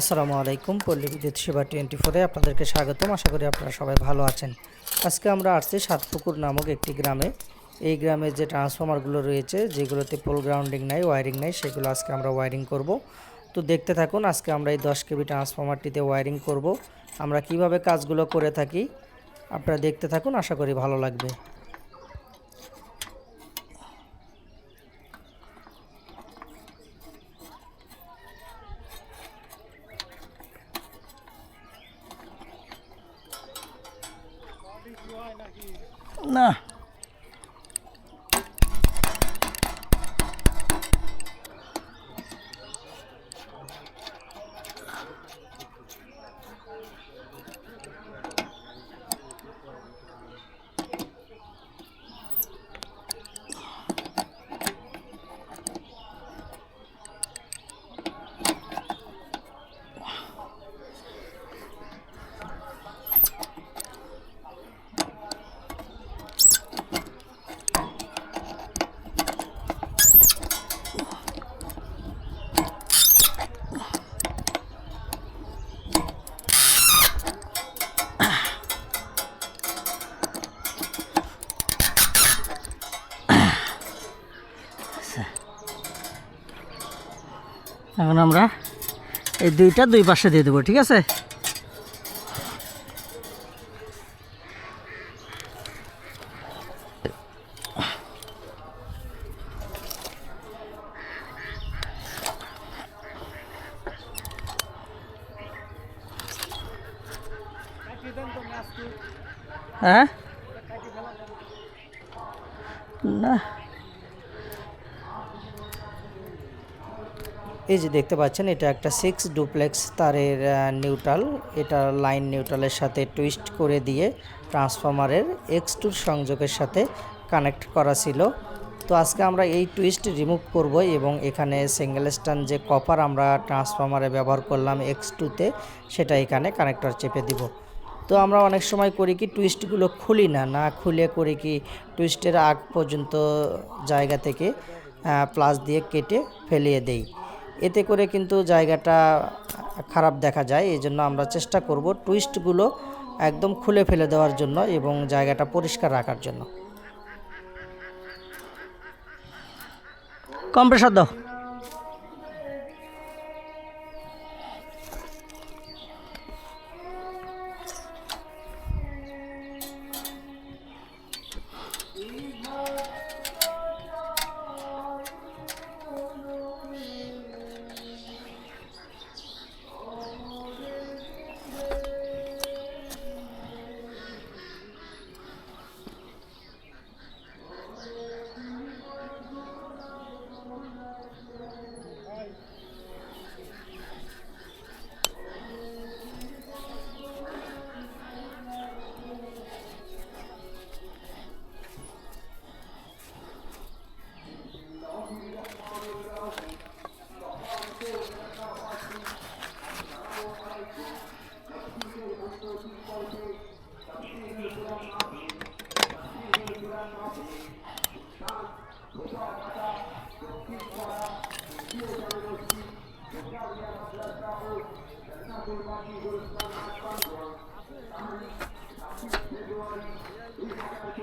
আসসালামু আলাইকুম, পল্লী বিদ্যুৎ সেবা টোয়েন্টি ফোরে আপনাদেরকে স্বাগতম। আশা করি আপনারা সবাই ভালো আছেন। আজকে আমরা আসছি সাতপুকুর নামক একটি গ্রামে। এই গ্রামে যে ট্রান্সফর্মারগুলো রয়েছে, যেগুলোতে পোল গ্রাউন্ডিং নাই, ওয়ারিং নাই, সেগুলো আজকে আমরা ওয়ারিং করব। তো দেখতে থাকুন, আজকে আমরা এই দশ কেবি ট্রান্সফর্মারটিতে ওয়ারিং করব। আমরা কীভাবে কাজগুলো করে থাকি, আপনারা দেখতে থাকুন, আশা করি ভালো লাগবে না এখন আমরা এই দুইটা দুই পাশে দিয়ে দেবো ঠিক আছে? হ্যাঁ? এই যে দেখতে পাচ্ছেন, এটা একটা সিক্স ডুপ্লেক্স তারের নিউট্রাল এটা লাইন নিউট্রালের সাথে টুইস্ট করে দিয়ে ট্রান্সফরমারের এক্স টুর সংযোগের সাথে কানেক্ট করা ছিল। তো আজকে আমরা এই টুইস্ট রিমুভ করব এবং এখানে সিঙ্গেল স্ট্যান্ড যে কপার আমরা ট্রান্সফরমারে ব্যবহার করলাম এক্স টুতে সেটা এখানে কানেক্টর চেপে দিব। তো আমরা অনেক সময় করি কি টুইস্টগুলো খুলি না না খুলে করি কি টুইস্টের আগ পর্যন্ত জায়গা থেকে প্লাস দিয়ে কেটে ফেলিয়ে দেই। এতে করে কিন্তু জায়গাটা খারাপ দেখা যায় এই জন্য আমরা চেষ্টা করব টুইস্টগুলো একদম খুলে ফেলে দেওয়ার জন্য এবং জায়গাটা পরিষ্কার রাখার জন্য। কম্প্রেসার দাও।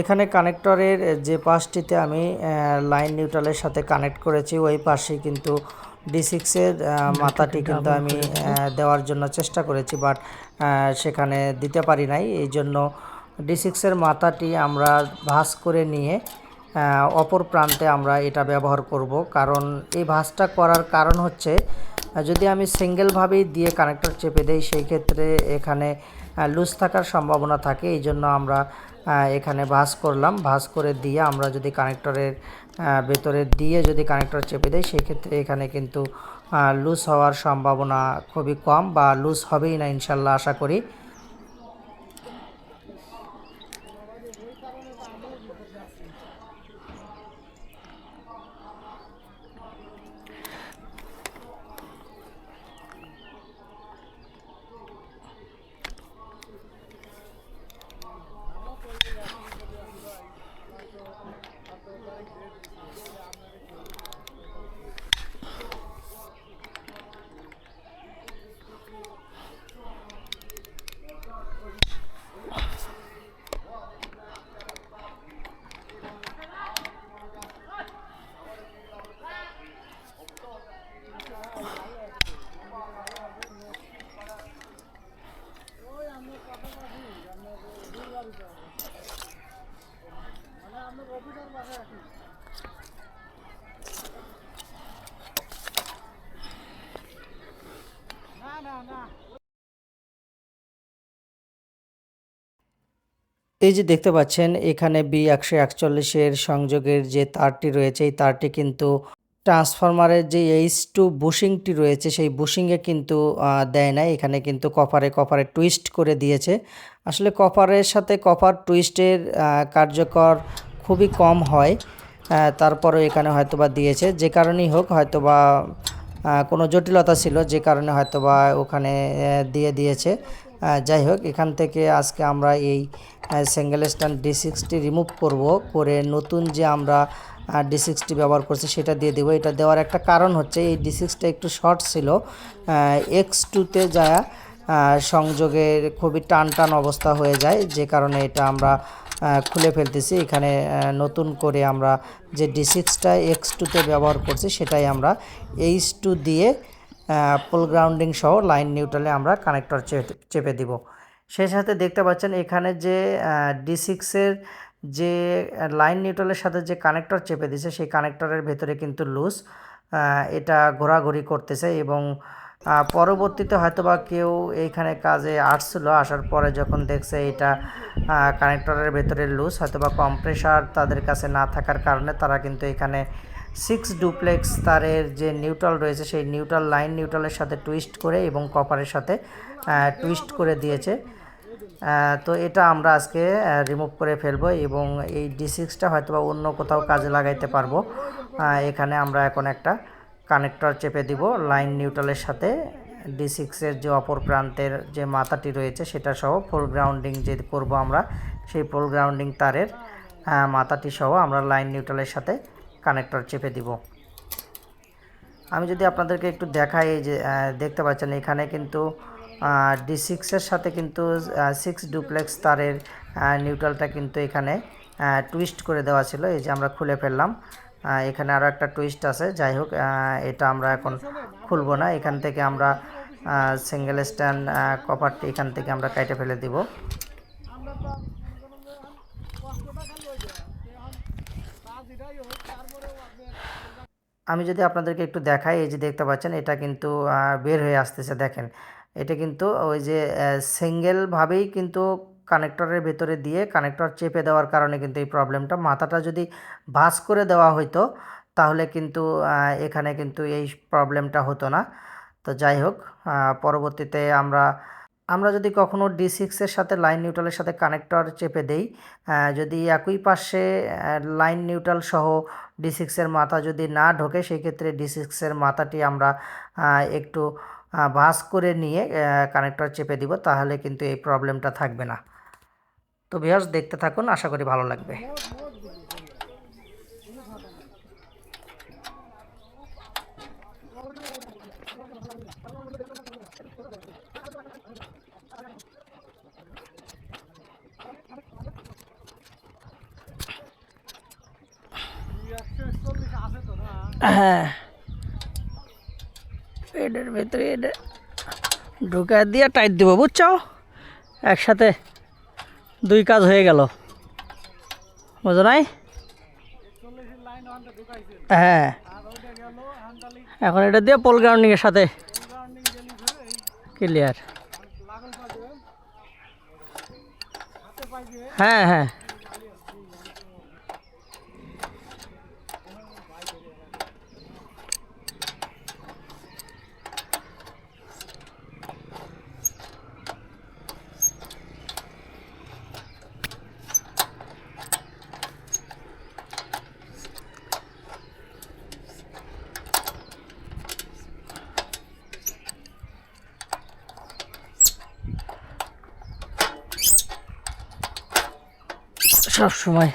এখানে কানেক্টরের যে পাশটিতে আমি লাইন নিউট্রালের সাথে কানেক্ট করেছি ওই পাশে কিন্তু ডি সিক্সের মাথাটি কিন্তু আমি দেওয়ার জন্য চেষ্টা করেছি বাট সেখানে দিতে পারি নাই। এই জন্য ডি সিক্সের মাথাটি আমরা ভাঁজ করে নিয়ে অপর প্রান্তে আমরা এটা ব্যবহার করব। কারণ এই ভাঁজটা করার কারণ হচ্ছে যদি আমি সিঙ্গেলভাবেই দিয়ে কানেক্টর চেপে দেই সেই ক্ষেত্রে এখানে লুজ থাকার সম্ভাবনা থাকে। এই জন্য আমরা এখানে ভাঁজ করলাম। ভাঁজ করে দিয়ে আমরা যদি কানেক্টরের ভেতরে দিয়ে যদি কানেক্টর চেপে দেয় সেক্ষেত্রে এখানে কিন্তু লুজ হওয়ার সম্ভাবনা খুবই কম বা লুজ হবেই না ইনশাল্লাহ, আশা করি। এই যে দেখতে পাচ্ছেন, এখানে বি একশো একচল্লিশের সংযোগের যে তারটি রয়েছে, এই তারটি কিন্তু ট্রান্সফরমারের যে এইচ টু বুশিংটি রয়েছে, সেই বুশিংয়ে কিন্তু দেয় না এখানে কিন্তু কপারে কপারে টুইস্ট করে দিয়েছে। আসলে কপারের সাথে কপার টুইস্টের কার্যকর খুবই কম হয়। তারপরেও এখানে হয়তোবা দিয়েছে। যে কারণেই হোক, হয়তোবা কোনো জটিলতা ছিল, যে কারণে হয়তোবা ওখানে দিয়ে দিয়েছে। যাই হোক, এখান থেকে আজকে আমরা এই single stand D sixty remove করব। করে নতুন যে আমরা ডি সিক্সটি ব্যবহার করছি, সেটা দিয়ে দেবো। এটা দেওয়ার একটা কারণ হচ্ছে, এই ডি সিক্সটা একটু শর্ট ছিল। এক্স টুতে যা সংযোগের খুবই টান টান অবস্থা হয়ে যায়। যে কারণে এটা আমরা খুলে ফেলতেছি। এখানে নতুন করে আমরা যে ডি সিক্সটা এক্স টুতে ব্যবহার করছি, সেটাই আমরা এইচ টু দিয়ে পোল গ্রাউন্ডিং সহ লাইন নিউট্রালে আমরা কানেক্টর চেপে দিব। সেই সাথে দেখতে পাচ্ছেন এখানে যে ডি সিক্সের যে লাইন নিউট্রালের সাথে যে কানেক্টর চেপে দিছে, সেই কানেক্টরের ভেতরে কিন্তু লুজ এটা ঘোরাঘুরি করতেছে এবং পরবর্তীতে হয়তোবা কেউ এইখানে কাজে আসছিল, আসার পরে যখন দেখছে এটা কানেক্টরের ভেতরে লুজ হয়তোবা কম্প্রেসার তাদের কাছে না থাকার কারণে তারা কিন্তু এখানে সিক্স ডুপ্লেক্স তারের যে নিউট্রাল রয়েছে, সেই নিউট্রাল লাইন নিউট্রালের সাথে টুইস্ট করে এবং কপারের সাথে টুইস্ট করে দিয়েছে। তো এটা আমরা আজকে রিমুভ করে ফেলব এবং এই ডি সিক্সটা হয়তো বা অন্য কোথাও কাজে লাগাইতে পারব। এখানে আমরা এখন একটা কানেক্টর চেপে দিব, লাইন নিউট্রালের সাথে। ডি সিক্সের যে অপর প্রান্তের যে মাথাটি রয়েছে, সেটা সহ ফুল গ্রাউন্ডিং যে করব আমরা, সেই ফুল গ্রাউন্ডিং তারের মাথাটি সহ আমরা লাইন নিউট্রালের সাথে কানেক্টর চেপে দিব। আমি যদি আপনাদেরকে একটু দেখাই, এই যে দেখতে পাচ্ছেন এখানে কিন্তু ডি সিক্সের সাথে কিন্তু সিক্স ডুপ্লেক্স তারের নিউট্রালটা কিন্তু এখানে টুইস্ট করে দেওয়া ছিল। এই যে আমরা খুলে ফেললাম। এখানে আরও একটা টুইস্ট আছে। যাই হোক এটা আমরা এখন খুলব না। এখান থেকে আমরা সিঙ্গেল স্ট্যান্ড কপারটি এখান থেকে আমরা কেটে ফেলে দিব। আমি যদি আপনাদেরকে একটু দেখাই, এই যে দেখতে পাচ্ছেন, এটা কিন্তু বের হয়ে আসতেছে, দেখেন। এটা কিন্তু ওই যে সিঙ্গেলভাবেই কিন্তু কানেক্টরের ভেতরে দিয়ে কানেক্টর চেপে দেওয়ার কারণে কিন্তু এই প্রবলেমটা মাথাটা যদি ভাঁজ করে দেওয়া হইতো, তাহলে কিন্তু এখানে কিন্তু এই প্রবলেমটা হতো না। তো যাই হোক পরবর্তীতে আমরা আমরা যদি কখনো ডি সিক্সের সাথে লাইন নিউট্রালের সাথে কানেক্টর চেপে দেই যদি একই পাশে লাইন নিউট্রাল সহ ডি সিক্সের মাথা যদি না ঢোকে, সেই ক্ষেত্রে ডি সিক্সের মাথাটি আমরা একটু ভাঁজ করে নিয়ে কানেক্টর চেপে দিব, তাহলে কিন্তু এই প্রবলেমটা থাকবে না। তো ভিউয়ার্স দেখতে থাকুন, আশা করি ভালো লাগবে। হ্যাঁ এটার ভেতরে এটা ঢুকায় দিয়ে টাইট দেবো, বুঝছ? একসাথে দুই কাজ হয়ে গেল। বুঝো নাই? হ্যাঁ। এখন এটা দিয়ে পোল গ্রাউন্ডিংয়ের সাথে ক্লিয়ার হ্যাঁ হ্যাঁ। সব সময়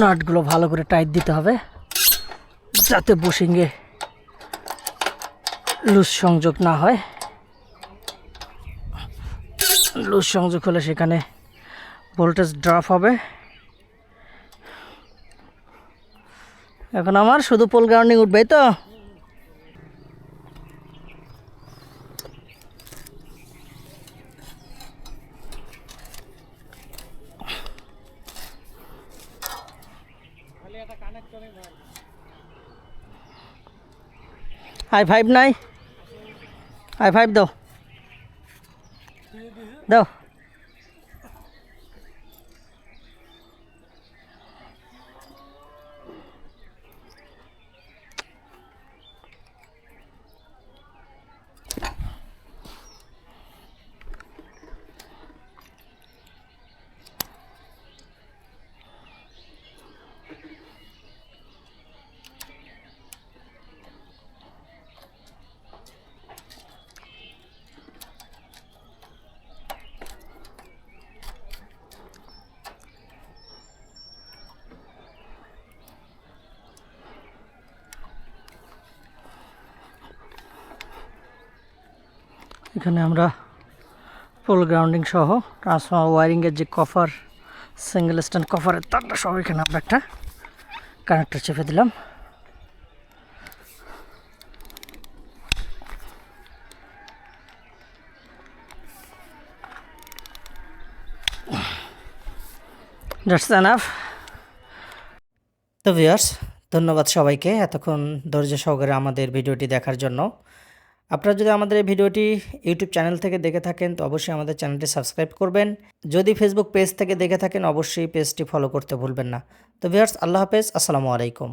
নাটগুলো ভালো করে টাইট দিতে হবে, যাতে বুশিংয়ে লুজ সংযোগ না হয়। লুজ সংযোগ হলে সেখানে ভোল্টেজ ড্রপ হবে। এখন আমার শুধু পোল গ্রাউন্ডিং উঠবে তো। আই ফাইভ নাই আই ফাইভ দাও দাও এখানে আমরা ফুল গ্রাউন্ডিং সহ ট্রান্সফর্মার ওয়ারিংয়ের যে কভার সিঙ্গেল স্ট্যান্ড কভারের তারটা সহ এখানে আমরা একটা কানেক্টর চেপে দিলাম. তো ভিউয়ার্স ধন্যবাদ সবাইকে এতক্ষণ ধৈর্য সহকারে আমাদের ভিডিওটি দেখার জন্য আপনারা যদি আমাদের এই ভিডিওটি ইউটিউব চ্যানেল থেকে দেখে থাকেন, তো অবশ্যই আমাদের চ্যানেলটি সাবস্ক্রাইব করবেন। যদি ফেসবুক পেজ থেকে দেখে থাকেন, অবশ্যই পেজটি ফলো করতে ভুলবেন না। তো ভিউয়ার্স, আল্লাহ হাফেজ, আসসালামু আলাইকুম।